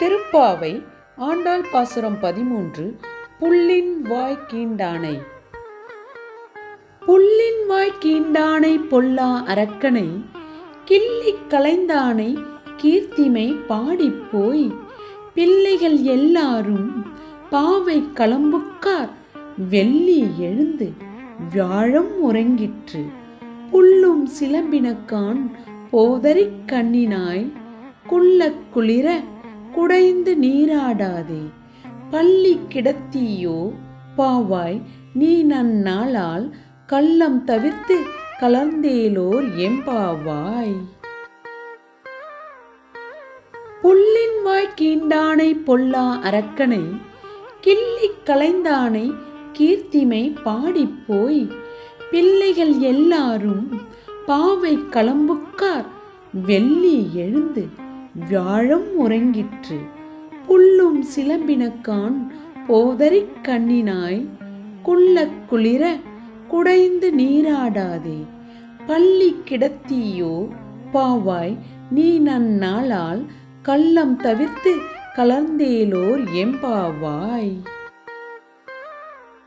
திருப்பாவை ஆண்டாள் பாசுரம் பதிமூன்று புல்லின் வாய் கீண்டானை. புல்லின் வாய் கீண்டானை பொல்லா அரக்கனை கிள்ளி கலைந்தானை கீர்த்திமை பாடிப்போய். பிள்ளைகள் எல்லாரும் பாவை களம்புக்கார் வெள்ளி எழுந்து வியாழம் உறங்கிற்று. புல்லும் சிலம்பினக்கான் போதறிக் கண்ணினாய் குள்ளக் குளிர குடைந்து நீராடாதே. பள்ளி கிடத்தியோ பாவாய் நீ நன்னாளால் கள்ளம் தவிர்த்து கலந்தேலோர் எம்பாவாய் புல்லின் வாய் கீண்டானை பொல்லா அரக்கனை கிள்ளி கலைந்தானை கீர்த்திமை பாடிப்போய் பிள்ளைகள் எல்லாரும் பாவை களம்புக்கார் வெள்ளி எழுந்து வியாழம் உறங்கிற்று. புல்லும் சிலம்பினக்கான் போதரிக் கண்ணினாய் குள்ளக் குளிர குடைந்து நீராடாதே. பள்ளி கிடத்தியோ பாவாய் நீ நன்னாளால் கள்ளம் தவிர்த்து கலர்ந்தேலோர் எம்பாவாய்